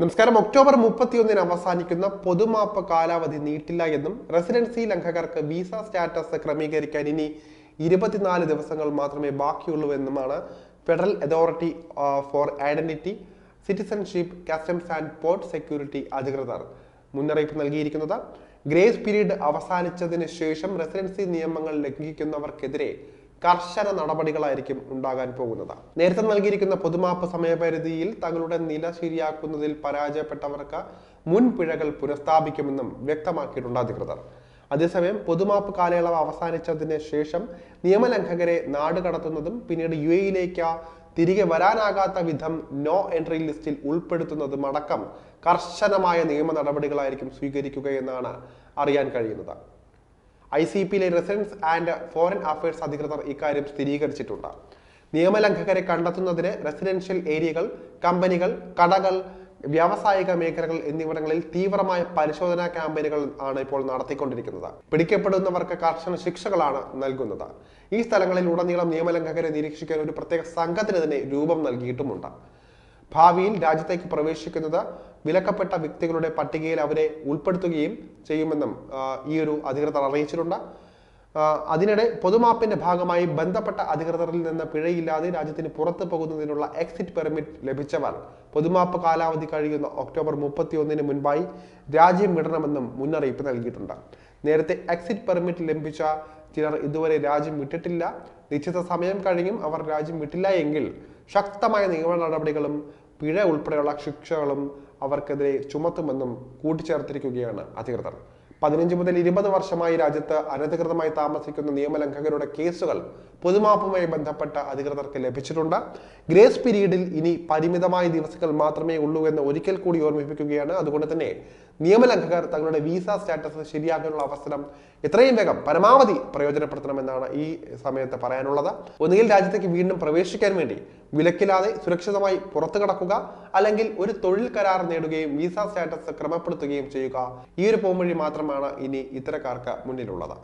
നമസ്കാരം. ഒക്ടോബർ മുപ്പത്തിയൊന്നിന് അവസാനിക്കുന്ന പൊതുമാപ്പ് കാലാവധി നീട്ടില്ല എന്നും റെസിഡൻസി ലംഘകർക്ക് വിസ സ്റ്റാറ്റസ് ക്രമീകരിക്കാൻ ഇനി ഇരുപത്തിനാല് ദിവസങ്ങൾ മാത്രമേ ബാക്കിയുള്ളൂ എന്നുമാണ് federal authority for identity citizenship customs and port security അധികൃതർ മുന്നറിയിപ്പ് നൽകിയിരിക്കുന്നത്. ഗ്രേസ് പീരീഡ് അവസാനിച്ചതിന് ശേഷം റെസിഡൻസി നിയമങ്ങൾ ലംഘിക്കുന്നവർക്കെതിരെ കർശന നടപടികളായിരിക്കും ഉണ്ടാകാൻ പോകുന്നത്. നേരത്തെ നൽകിയിരിക്കുന്ന പൊതുമാപ്പ് സമയപരിധിയിൽ തങ്ങളുടെ നില ശരിയാക്കുന്നതിൽ പരാജയപ്പെട്ടവർക്ക് മുൻപിഴകൾ പുനഃസ്ഥാപിക്കുമെന്നും വ്യക്തമാക്കിയിട്ടുണ്ട് അധികൃതർ. അതേസമയം പൊതുമാപ്പ് കാലയളവ് അവസാനിച്ചതിന് ശേഷം നിയമലംഘകരെ നാടുകടത്തുന്നതും പിന്നീട് യു എയിലേക്ക് തിരികെ വരാനാകാത്ത വിധം നോ എൻട്രി ലിസ്റ്റിൽ ഉൾപ്പെടുത്തുന്നതും അടക്കം കർശനമായ നിയമ നടപടികളായിരിക്കും സ്വീകരിക്കുകയെന്നാണ് അറിയാൻ കഴിയുന്നത്. ഐ സി പിയിലെ റെസിഡൻസ് ആൻഡ് ഫോറിൻ അഫയേഴ്സ് അധികൃതർ ഇക്കാര്യം സ്ഥിരീകരിച്ചിട്ടുണ്ട്. നിയമലംഘകരെ കണ്ടെത്തുന്നതിന് റെസിഡൻഷ്യൽ ഏരിയകൾ കമ്പനികൾ കടകൾ വ്യാവസായിക മേഖലകൾ എന്നിവിടങ്ങളിൽ തീവ്രമായ പരിശോധനാ ക്യാമ്പയിനുകൾ ആണ് ഇപ്പോൾ നടത്തിക്കൊണ്ടിരിക്കുന്നത്. പിടിക്കപ്പെടുന്നവർക്ക് കർശന ശിക്ഷകളാണ് നൽകുന്നത്. ഈ സ്ഥലങ്ങളിൽ ഉടനീളം നിയമലംഘകരെ നിരീക്ഷിക്കാൻ ഒരു പ്രത്യേക സംഘത്തിന് തന്നെ രൂപം നൽകിയിട്ടുമുണ്ട്. ഭാവിയിൽ രാജ്യത്തേക്ക് പ്രവേശിക്കുന്നത് വിലക്കപ്പെട്ട വ്യക്തികളുടെ പട്ടികയിൽ അവരെ ഉൾപ്പെടുത്തുകയും ചെയ്യുമെന്നും ഈ ഒരു അധികൃതർ അറിയിച്ചിട്ടുണ്ട്. അതിനിടെ പൊതുമാപ്പിന്റെ ഭാഗമായി ബന്ധപ്പെട്ട അധികൃതരിൽ നിന്ന് പിഴയില്ലാതെ രാജ്യത്തിന് പുറത്തു പോകുന്നതിനുള്ള എക്സിറ്റ് പെർമിറ്റ് ലഭിച്ചവർ പൊതുമാപ്പ് കാലാവധി കഴിയുന്ന ഒക്ടോബർ മുപ്പത്തിയൊന്നിന് മുൻപായി രാജ്യം വിടണമെന്നും മുന്നറിയിപ്പ് നൽകിയിട്ടുണ്ട്. നേരത്തെ എക്സിറ്റ് പെർമിറ്റ് ലഭിച്ച ചിലർ ഇതുവരെ രാജ്യം വിട്ടിട്ടില്ല. നിശ്ചിത സമയം കഴിഞ്ഞും അവർ രാജ്യം വിട്ടില്ല എങ്കിൽ ശക്തമായ നിയമ നടപടികളും പിഴ ഉൾപ്പെടെയുള്ള ശിക്ഷകളും അവർക്കെതിരെ ചുമത്തുമെന്നും കൂട്ടിച്ചേർത്തിരിക്കുകയാണ് അധികൃതർ. പതിനഞ്ച് മുതൽ ഇരുപത് വർഷമായി രാജ്യത്ത് അനധികൃതമായി താമസിക്കുന്ന നിയമലംഘകരുടെ കേസുകൾ പൊതുമാപ്പുമായി ബന്ധപ്പെട്ട അധികൃതർക്ക് ലഭിച്ചിട്ടുണ്ട്. ഗ്രേസ് പീരീഡിൽ ഇനി പരിമിതമായ ദിവസങ്ങൾ മാത്രമേ ഉള്ളൂ എന്ന് ഒരിക്കൽ കൂടി ഓർമ്മിപ്പിക്കുകയാണ്. അതുകൊണ്ട് തന്നെ നിയമലംഘകർ തങ്ങളുടെ വിസ സ്റ്റാറ്റസ് ശരിയാക്കാനുള്ള അവസരം എത്രയും വേഗം പരമാവധി പ്രയോജനപ്പെടുത്തണമെന്നാണ് ഈ സമയത്ത് പറയാനുള്ളത്. ഒന്നുകിൽ രാജ്യത്തേക്ക് വീണ്ടും പ്രവേശിക്കാൻ വേണ്ടി വിലക്കില്ലാതെ സുരക്ഷിതമായി പുറത്തു കടക്കുക. അല്ലെങ്കിൽ ഒരു തൊഴിൽ കരാർ നേടുകയും വിസ സ്റ്റാറ്റസ് ക്രമപ്പെടുത്തുകയും ചെയ്യുക. ഈ ഒരു പോംവഴി മാത്രമാണ് ഇനി ഇത്തരക്കാർക്ക് മുന്നിലുള്ളത്.